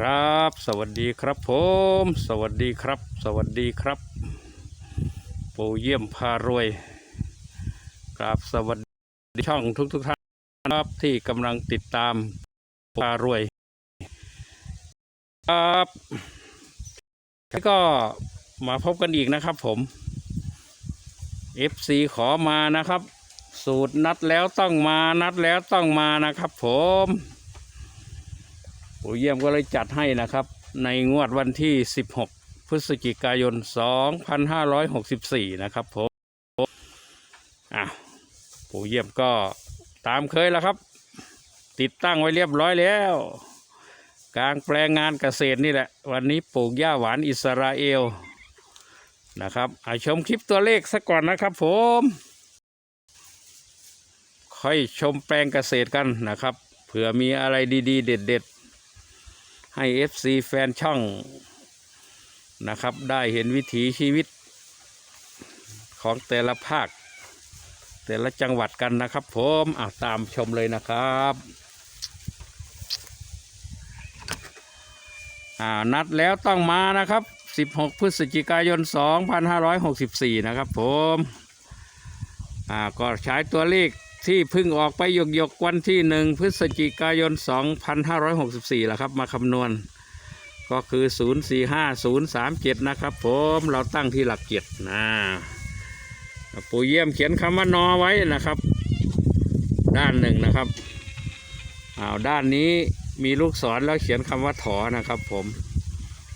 ครับ สวัสดีครับผม สวัสดีครับ สวัสดีครับ ปู่เยี่ยมพารวยกราบสวัสดีช่องทุกทุกท่านครับที่กำลังติดตามพารวย ครับแล้วก็มาพบกันอีกนะครับผม FC ขอมานะครับ สูตรนัดแล้วต้องมานัดแล้วต้องมานะครับผม ปู่เยี่ยมก็เลยจัดให้นะครับ ในงวดวันที่ 16 พฤศจิกายน 2564 นะครับผมอะปู่เยี่ยมก็ตามเคยแล้วครับ ติดตั้งไว้เรียบร้อยแล้ว กลางแปลงงานเกษตรนี่แหละ วันนี้ปลูกหญ้าหวานอิสราเอลนะครับอาชมคลิปตัวเลขซะก่อนนะครับผม ค่อยชมแปลงเกษตรกันนะครับ เผื่อมีอะไรดีๆ เด็ด ๆ ให้ FC แฟนช่องนะครับ ได้เห็นวิถีชีวิตของแต่ละภาค แต่ละจังหวัดกันนะครับผมอะตามชมเลยนะครับอ่านัดแล้วต้องมานะครับ 16 พฤศจิกายน 2564 นะครับผมอ่าก็ใช้ตัวเลข ที่เพึ่งออกไปหยกหยกวันที่หนึ่งพฤศจิกายน 2564แล้วครับ มาคำนวณ ก็คือ 045037 นะครับ ผมเราตั้งที่หลักเจ็ดนะปู่เยี่ยมเขียนคำว่านอไว้นะครับ ด้านหนึ่งนะครับอ้าวด้านนี้มีลูกศรแล้วเขียนคำว่าถอนะครับ ผม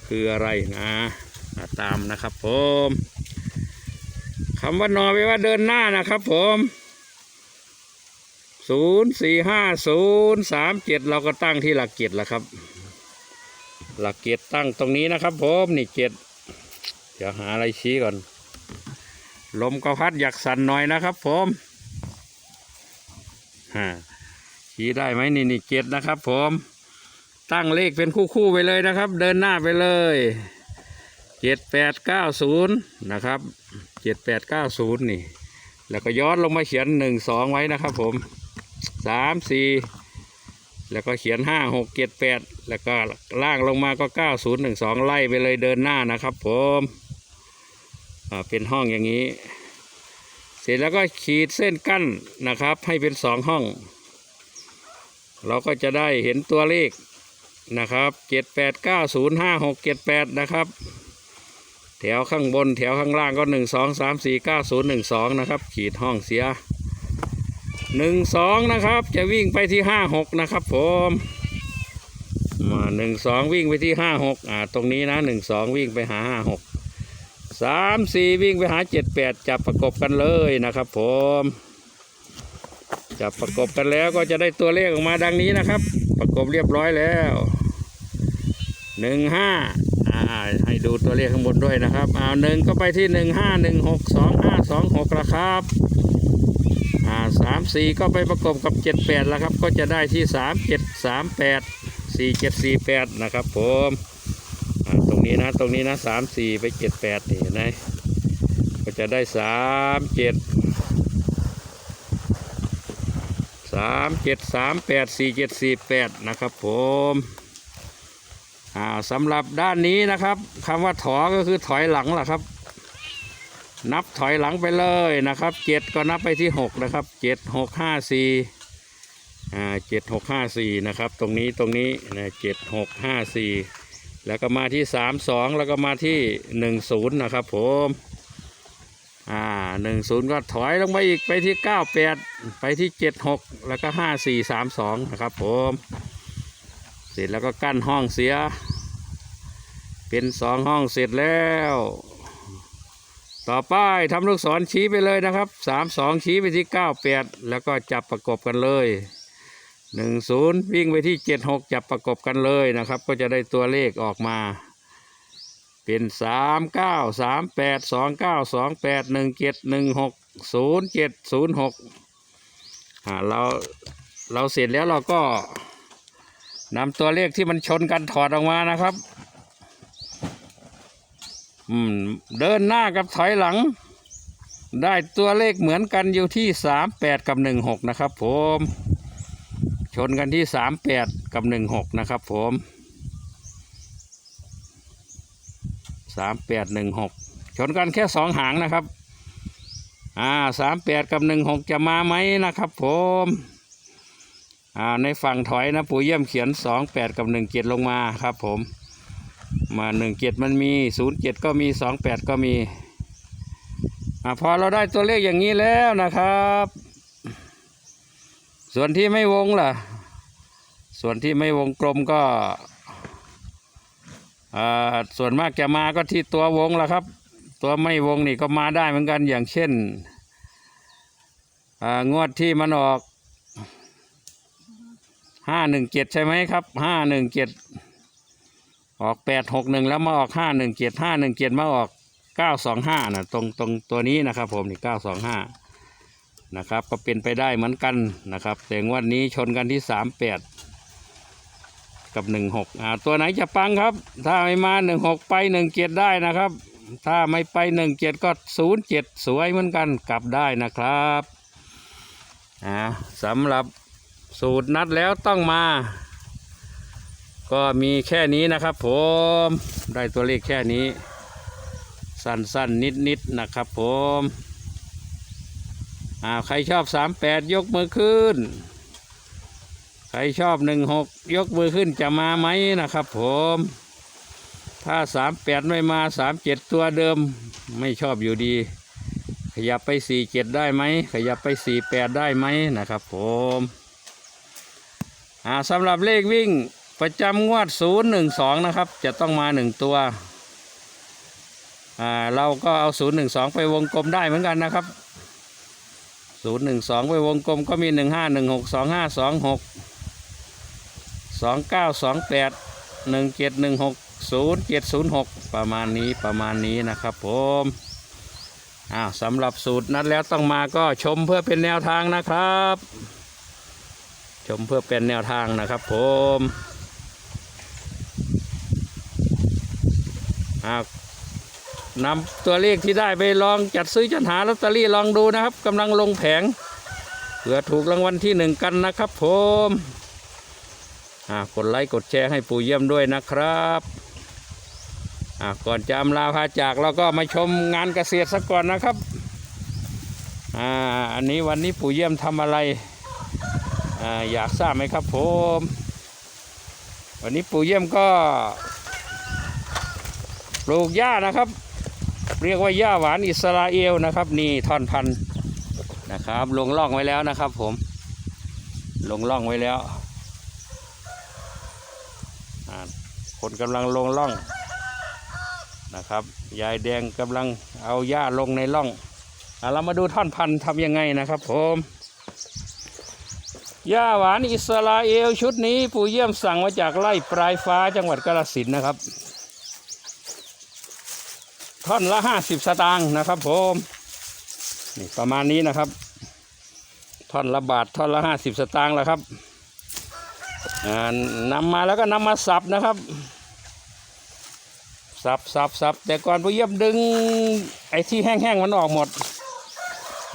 คืออะไรนะาตามนะครับ ผมคำว่านอแปลว่าเดินหน้านะครับ ผม ศูนย์สี่ห้าศูนย์สามเจ็ดเราก็ตั้งที่หลักเจ็ดแล้วครับ หลักเจ็ดตั้งตรงนี้นะครับผมนี่เจ็ดเดี๋ยวหาอะไรชี้ก่อน ลมก็พัดอยากสั่นหน่อยนะครับผมฮะชี้ได้ไหมนี่นี่เจ็ดนะครับผมตั้งเลขเป็นคู่ๆไปเลยนะครับ เดินหน้าไปเลยเจ็ดแปดเก้าศูนย์นะครับเจ็ดแปดเก้าศูนย์นี่ แล้วก็ย้อนลงมาเขียนหนึ่งสองไว้นะครับผม สามสี่แล้วก็เขียนห้าหกเจ็ดแปดแล้วก็ล่างลงมาก็เก้าศูนย์หนึ่งสองไล่ไปเลยเดินหน้านะครับ ผมอ่าเป็นห้องอย่างนี้ เสร็จแล้วก็ขีดเส้นกั้นนะครับ ให้เป็นสองห้อง เราก็จะได้เห็นตัวเลขนะครับเจ็ดแปดเก้าศูนย์ห้าหกเจ็ดแปดนะครับ แถวข้างบนแถวข้างล่างก็หนึ่งสองสามสี่เก้าศูนย์หนึ่งสองนะครับ ขีดห้องเสีย หนึ่งสองนะครับ จะวิ่งไปที่ห้าหกนะครับ ผมมาหนึ่งสองวิ่งไปที่ห้าหกอ่าตรงนี้นะหนึ่งสองวิ่งไปหาห้าหกสามสี่วิ่งไปหาเจ็ดแปดจับประกบกันเลยนะครับ ผมจับประกบกันแล้วก็จะได้ตัวเลขออกมาดังนี้นะครับ ประกบเรียบร้อยแล้วหนึ่งห้าอ่าให้ดูตัวเลขข้างบนด้วยนะครับอ่าหนึ่งก็ไปที่หนึ่งห้าหนึ่งหกสองห้าสองหกละครับ อ่าสามสี่ก็ไปประกบกับเจ็ดแปดแล้วครับ ก็จะได้ที่สามเจ็ดสามแปดสี่เจ็ดสี่แปดนะครับผมตรงนี้นะตรงนี้นะสามสี่ไปเจ็ดแปดนี่เห็นะก็จะได้สามเจ็ดสามเจ็ดสามแปดสี่เจ็ดสี่แปดนะครับผมอ่าสำหรับด้านนี้นะครับคำว่าถอก็คือถอยหลังล่ะครับ นับถอยหลังไปเลยนะครับเจ็ดก็นับไปที่หกนะครับเจ็ดหกห้าสี่อ่าเจ็ดหกห้าสี่นะครับ ตรงนี้ตรงนี้นะเจ็ดหกห้าสี่แล้วก็มาที่สามสองแล้วก็มาที่หนึ่งศูนย์นะครับผมอ่าหนึ่งศูนย์ก็ถอยลงไปอีกไปที่เก้าแปดไปที่เจ็ดหกแล้วก็ห้าสี่สามสองนะครับผมเสร็จแล้วก็กั้นห้องเสีย เป็นสองห้องเสร็จแล้ว ต่อไปทำลูกศรชี้ไปเลยนะครับสามสองชี้ไปที่เก้าแปดแล้วก็จับประกบกันเลยหนึ่งศูนย์วิ่งไปที่เจ็ดหกจับประกบกันเลยนะครับ ก็จะได้ตัวเลขออกมา เป็นสามเก้าสามแปดสองเก้าสองแปดหนึ่งเจ็ดหนึ่งหกศูนย์เจ็ดศูนย์หกอ่าเราเราเสร็จแล้วเราก็นำตัวเลขที่มันชนกันถอดออกมานะครับ เดินหน้ากับถอยหลัง ได้ตัวเลขเหมือนกันอยู่ที่สามแปดกับหนึ่งหกนะครับผม ชนกันที่สามแปดกับหนึ่งหกนะครับผมสามแปดหนึ่งหกชนกันแค่สองหางนะครับ อ่าสามแปดกับหนึ่งหกจะมาไหมนะครับผมอ่าในฝั่งถอยนะปู่เยี่ยมเขียนสองแปดกับหนึ่งเจ็ดลงมาครับผม มาหนึ่งเจ็ดมันมีศูนย์เจ็ดก็มีสองแปดก็มีอ่าพอเราได้ตัวเลขอย่างนี้แล้วนะครับ ส่วนที่ไม่วงล่ะ ส่วนที่ไม่วงกลมก็อ่าส่วนมากจะมาก็ที่ตัววงล่ะครับ ตัวไม่วงนี่ก็มาได้เหมือนกันอย่างเช่นงวดที่มันออกห้าหนึ่งเจ็ดใช่ไหมครับห้าหนึ่งเจ็ด ออกแปดหกหนึ่งแล้วมาออกห้าหนึ่งเจ็ดห้าหนึ่งเจ็ดมาออกเก้าสองห้านะตรงตรงตัวนี้นะครับผมนี่เก้าสองห้านะครับ ก็เป็นไปได้เหมือนกันนะครับ แต่งวดนี้ชนกันที่สามแปดกับหนึ่งหกอ่าตัวไหนจะปังครับ ถ้าไม่มาหนึ่งหกไปหนึ่งเจ็ดได้นะครับ ถ้าไม่ไปหนึ่งเจ็ดก็ศูนย์เจ็ดสวยเหมือนกันกลับได้นะครับอ่าสำหรับสูตรนัดแล้วต้องมา ก็มีแค่นี้นะครับผมได้ตัวเลขแค่นี้ สั้นๆนิดๆนะครับผมอ่าใครชอบสามแปดยกมือขึ้น ใครชอบหนึ่งหกยกมือขึ้นจะมาไหมนะครับผมถ้าสามแปดไม่มาสามเจ็ดตัวเดิมไม่ชอบอยู่ดี ขยับไปสี่เจ็ดได้ไหม ขยับไปสี่แปดได้ไหมนะครับผมอ่าสำหรับเลขวิ่ง ประจำงวดศูนย์หนึ่งสองนะครับ จะต้องมาหนึ่งตัว อ่า เราก็เอาศูนย์หนึ่งสองไปวงกลมได้เหมือนกันนะครับศูนย์หนึ่งสองไปวงกลมก็มีหนึ่งห้าหนึ่งหกสองห้าสองหกสองเก้าสองแปดหนึ่งเจ็ดหนึ่งหกศูนย์เจ็ดศูนย์หกประมาณนี้ประมาณนี้นะครับผมอ้าสำหรับสูตรนัดแล้วต้องมาก็ชมเพื่อเป็นแนวทางนะครับ ชมเพื่อเป็นแนวทางนะครับผม อ้าวนำตัวเลขที่ได้ไปลองจัดซื้อจัดหาลอตเตอรี่ลองดูนะครับกำลังลงแผงเผื่อถูกรางวัลที่หนึ่งกันนะครับผมอ่ากดไลค์กดแชร์ให้ปู่เยี่ยมด้วยนะครับอ่าก่อนจะอำลาพาจากเราก็มาชมงานเกษตรสักก่อนนะครับอ่าอันนี้วันนี้ปู่เยี่ยมทำอะไรอ่าอยากทราบไหมครับผม วันนี้ปู่เยี่ยมก็ ปลูกหญ้านะครับ เรียกว่าหญ้าหวานอิสราเอลนะครับ นี่ท่อนพันธุ์นะครับ ลงล่องไว้แล้วนะครับ ผม ลงล่องไว้แล้วคนกำลังลงล่องนะครับ ยายแดงกำลังเอาหญ้าลงในล่องอ่าเรามาดูท่อนพันธุ์ทำยังไงนะครับ ผมหญ้าหวานอิสราเอลชุดนี้ปู่เยี่ยมสั่งมาจากไร่ปลายฟ้าจังหวัดกาฬสินนะครับ ท่อนละห้าสิบสตางค์นะครับผมนี่ประมาณนี้นะครับ ท่อนละบาทท่อนละห้าสิบสตางค์แล้วครับอ่านำมาแล้วก็นำมาสับนะครับ สับสับสับแต่ก่อนผู้เยี่ยมดึงไอ้ที่แห้งๆมันออกหมด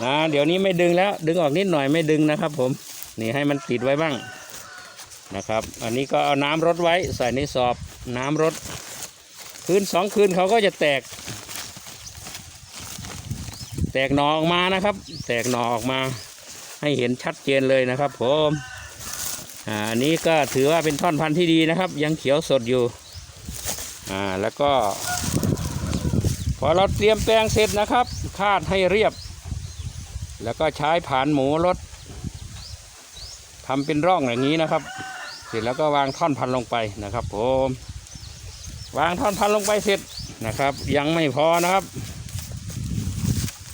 นะเดี๋ยวนี้ไม่ดึงแล้วดึงออกนิดหน่อยไม่ดึงนะครับ ผมนี่ให้มันติดไว้บ้างนะครับ อันนี้ก็เอาน้ำรดไว้ใส่ในสอบน้ำรดคืนสองคืนเขาก็จะแตก แตกหนอออกมานะครับ แตกหนอออกมา ให้เห็นชัดเจนเลยนะครับผมอ่าอันนี้ก็ถือว่าเป็นท่อนพันธุ์ที่ดีนะครับ ยังเขียวสดอยู่อ่าแล้วก็ พอเราเตรียมแปลงเสร็จนะครับคาดให้เรียบ แล้วก็ใช้ผานหมูรถทำเป็นร่องอย่างนี้นะครับ เสร็จแล้วก็วางท่อนพันธุ์ลงไปนะครับผมวางท่อนพันธุ์ลงไปเสร็จนะครับ ยังไม่พอนะครับ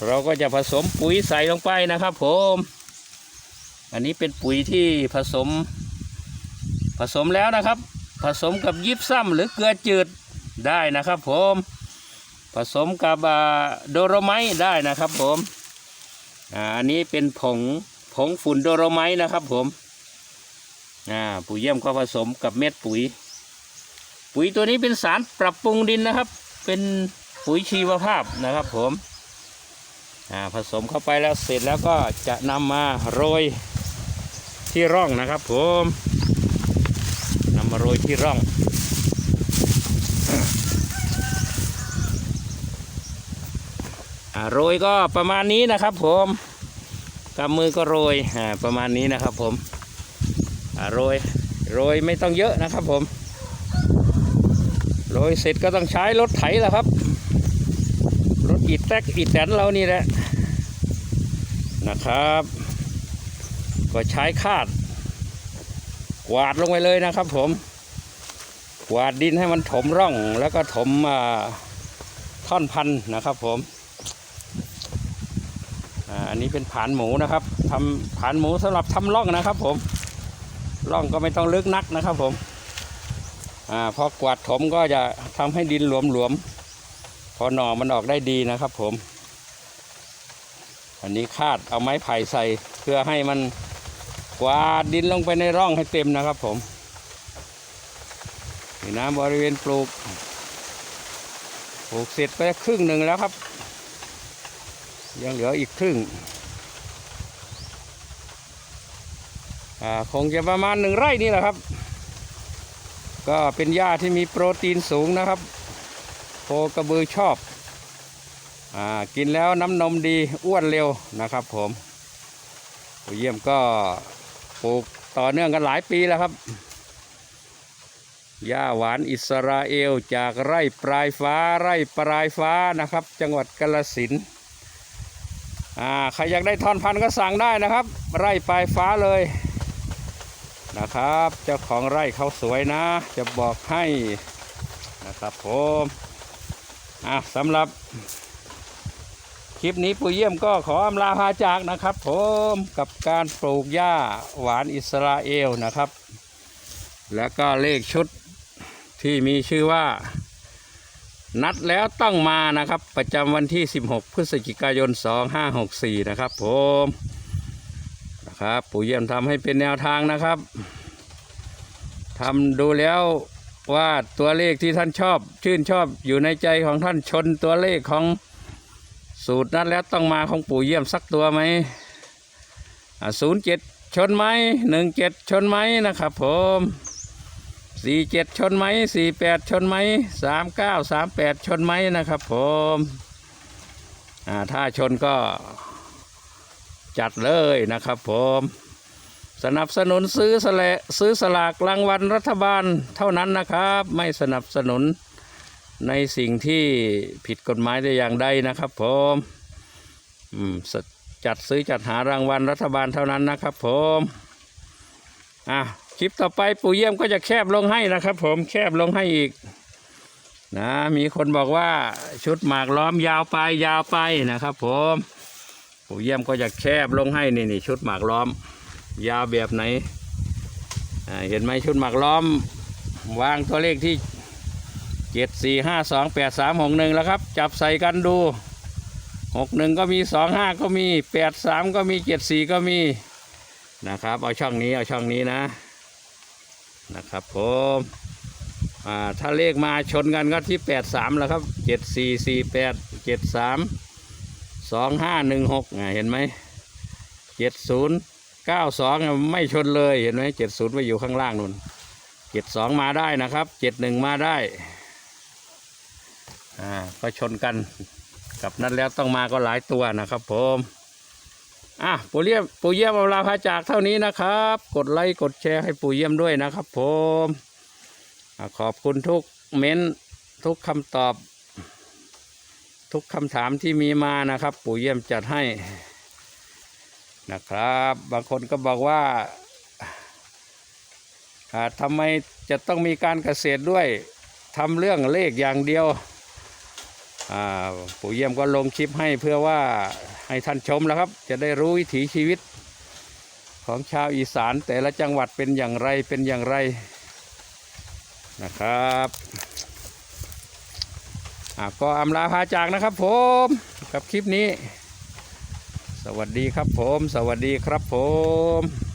เราก็จะผสมปุ๋ยใส่ลงไปนะครับ ผม อันนี้เป็นปุ๋ยที่ผสม ผสมแล้วนะครับ ผสมกับยิบซ้ำหรือเกลือจืดได้นะครับ ผม ผสมกับโดโรไมต์ได้นะครับผมอ่าอันนี้เป็นผงผงฝุ่นโดโรไมต์นะครับ ผมอ่าปุ๋ยเยี่ยมก็ผสมกับเม็ดปุ๋ย ปุ๋ยตัวนี้เป็นสารปรับปรุงดินนะครับ เป็นปุ๋ยชีวภาพนะครับ ผม ผสมเข้าไปแล้วเสร็จแล้วก็จะนำมาโรยที่ร่องนะครับผมนำมาโรยที่ร่อง โรยก็ประมาณนี้นะครับผมกำมือก็โรยประมาณนี้นะครับผมโรยโรยไม่ต้องเยอะนะครับผมโรยเสร็จก็ต้องใช้รถไถแล้วครับ รถอีแท็กอีแตนเรานี่แหละ นะครับ ก็ใช้คาด กวาดลงไปเลยนะครับ ผมกวาดดินให้มันถมร่องแล้วก็ถมอ่าท่อนพันนะครับ ผมอันนี้เป็นผานหมูนะครับทำผานหมูสำหรับทำร่องนะครับ ผมร่องก็ไม่ต้องลึกนักนะครับ ผมอพอกวาดถมก็จะทำให้ดินหลวมๆพอหน่อมันออกได้ดีนะครับ ผม นนี้คาดเอาไม้ไผ่ใส่ เพื่อให้มันกวาดดินลงไปในร่องให้เต็มนะครับผมนี่นะบริเวณปลูก ปลูกเสร็จไปครึ่งหนึ่งแล้วครับ ยังเหลืออีกครึ่งคงจะประมาณหนึ่งไร่นี่แหละครับ ก็เป็นหญ้าที่มีโปรตีนสูงนะครับโคกระบือชอบ กินแล้วน้ำนมดีอ้วนเร็วนะครับ ผมผู้เยี่ยมก็ปลูกต่อเนื่องกันหลายปีแล้วครับหญ้าหวานอิสราเอลจากไร่ปลายฟ้าไร่ปลายฟ้านะครับ จังหวัดกาลสินอ่าใครอยากได้ทอนพันธุ์ก็สั่งได้นะครับ ไร่ปลายฟ้าเลยนะครับ เจ้าของไร่เขาสวยนะ จะบอกให้นะครับผมอะสำหรับ คลิปนี้ปู่เยี่ยมก็ขออำลาพาจากนะครับ ผมกับการปลูกหญ้าหวานอิสราเอลนะครับ แล้วก็เลขชุดที่มีชื่อว่า นัดแล้วต้องมานะครับ ประจำวันที่ 16 พฤศจิกายน 2564 นะครับ ผมนะครับปู่เยี่ยมทำให้เป็นแนวทางนะครับทำดูแล้วว่าตัวเลขที่ท่านชอบ ชื่นชอบอยู่ในใจของท่านชนตัวเลขของ สูตรนั้นแล้วต้องมาของปู่เยี่ยมสักตัวไหมศูนย์เจ็ดชนไหมหนึ่งเจ็ดชนไหมนะครับผมสี่เจ็ดชนไหมสี่แปดชนไหมสามเก้าสามแปดชนไหมนะครับผมถ้าชนก็จัดเลยนะครับผมสนับสนุนซื้อสละซื้อสลากรางวัลรัฐบาลเท่านั้นนะครับ ไม่สนับสนุน ในสิ่งที่ผิดกฎหมายแต่อย่างใดนะครับผมจัดซื้อจัดหารางวัลรัฐบาลเท่านั้นนะครับผมอะคลิปต่อไปปู่เยี่ยมก็จะแคบลงให้นะครับ ผมแคบลงให้อีกนะมีคนบอกว่าชุดหมากล้อมยาวไปยาวไปนะครับ ผมปู่เยี่ยมก็จะแคบลงให้นี่นี่ชุดหมากล้อม ยาวแบบไหนเห็นไหมชุดหมากล้อม วางตัวเลขที่ เจ็ดสี่ห้าสองแปดสามหกหนึ่งแล้วครับ จับใส่กันดูหกหนึ่งก็มีสองห้าก็มีแปดสามก็มีเจ็ดสี่ก็มีนะครับ เอาช่องนี้เอาช่องนี้นะนะครับผมอ่าถ้าเลขมาชนกันก็ที่แปดสามแล้วครับเจ็ดสี่สี่แปดเจ็ดสามสองห้าหนึ่งหกเห็นไหมเจ็ดศูนย์เก้าสองไม่ชนเลยเห็นไหมเจ็ดศูนย์ไปอยู่ข้างล่างนู่นเจ็ดสองมาได้นะครับเจ็ดหนึ่งมาได้ อ่าก็ชนกันกับนั้นแล้วต้องมาก็หลายตัวนะครับผมอะปู่เยี่ยมปู่เยี่ยมเอาลาพาจากเท่านี้นะครับ กดไลค์กดแชร์ให้ปู่เยี่ยมด้วยนะครับผมอขอบคุณทุกเม้นทุกคำตอบ ทุกคำถามที่มีมานะครับ ปู่เยี่ยมจัดให้นะครับ บางคนก็บอกว่าทำไมจะต้องมีการเกษตรด้วยทำเรื่องเลขอย่างเดียว ปู่เยี่ยมก็ลงคลิปให้เพื่อว่าให้ท่านชมแล้วครับ จะได้รู้วิถีชีวิต ของชาวอีสานแต่ละจังหวัดเป็นอย่างไรเป็นอย่างไรนะครับก็อำลาพาจากนะครับผมกับคลิปนี้ สวัสดีครับผม สวัสดีครับผม